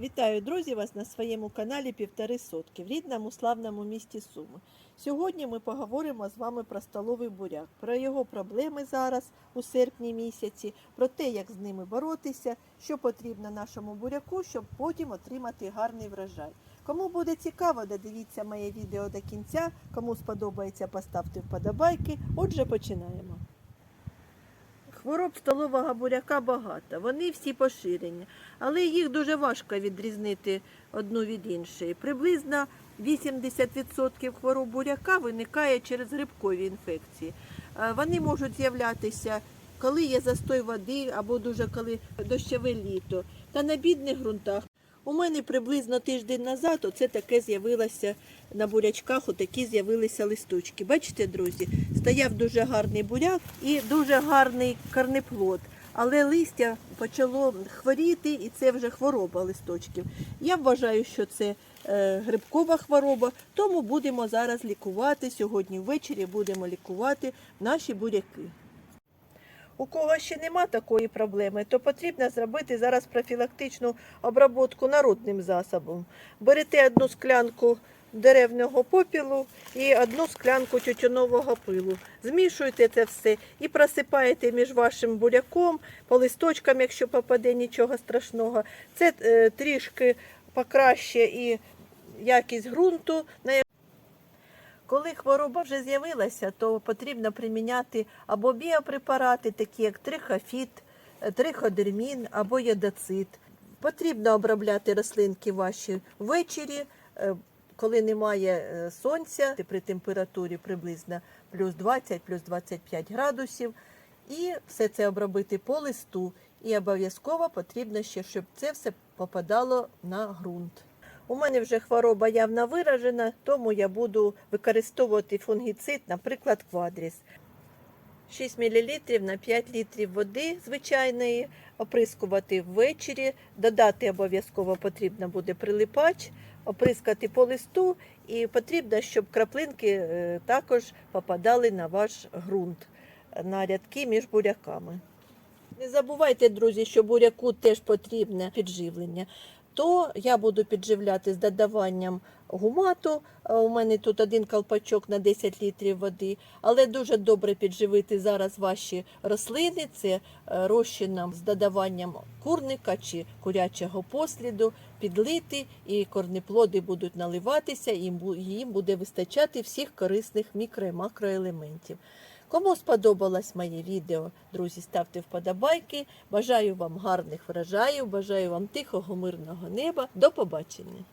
Вітаю, друзі, вас на своєму каналі Півтори Сотки в рідному славному місті Суми. Сьогодні ми поговоримо з вами про столовий буряк, про його проблеми зараз у серпні місяці, про те, як з ними боротися, що потрібно нашому буряку, щоб потім отримати гарний врожай. Кому буде цікаво, додивіться моє відео до кінця. Кому сподобається, поставте вподобайки. Отже, починаємо. Хвороб столового буряка багато, вони всі поширені, але їх дуже важко відрізнити одну від іншої. Приблизно 80% хвороб буряка виникає через грибкові інфекції. Е, Вони можуть з'являтися, коли є застой води або дуже коли дощове літо, та на бідних ґрунтах. У мене приблизно тиждень назад оце таке з'явилося на бурячках, отакі з'явилися листочки. Бачите, друзі, стояв дуже гарний буряк і дуже гарний корнеплод. Але листя почало хворіти, і це вже хвороба листочків. Я вважаю, що це е, грибкова хвороба, тому будемо зараз лікувати. Сьогодні ввечері будемо лікувати наші буряки. У кого ще нема такої проблеми, то потрібно зробити зараз профілактичну обробку народним засобом. Берете одну склянку деревного попілу і одну склянку тютюнового пилу. Змішуєте це все і просипаєте між вашим буряком, по листочкам, якщо попаде нічого страшного. Це е, трішки покраще і якість ґрунту. Коли хвороба вже з'явилася, то потрібно приміняти або біопрепарати, такі як трихофіт, е, триходермін або ядоцит. Потрібно обробляти рослинки ваші ввечері, е, коли немає е, сонця, при температурі приблизно плюс 20, плюс 25 градусів. І все це обробити по листу. І обов'язково потрібно ще, щоб це все попадало на ґрунт. У мене вже хвороба явно виражена, тому я буду використовувати фунгіцид, наприклад, квадріс. 6 мл на 5 літрів води звичайної, оприскувати ввечері, додати обов'язково потрібно буде прилипач, оприскати по листу, і потрібно, щоб краплинки е, також попадали на ваш ґрунт, на рядки між буряками. Не забувайте, друзі, що буряку теж потрібне підживлення. То я буду підживляти з додаванням гумату. Е, У мене тут один колпачок на 10 літрів води, але дуже добре підживити зараз ваші рослини. Це е, розчином з додаванням курника чи курячого посліду, підлити, і корнеплоди будуть наливатися, і їм буде вистачати всіх корисних мікро і макроелементів. Кому сподобалось моє відео, друзі, ставте вподобайки. Бажаю вам гарних врожаїв, бажаю вам тихого, мирного неба. До побачення!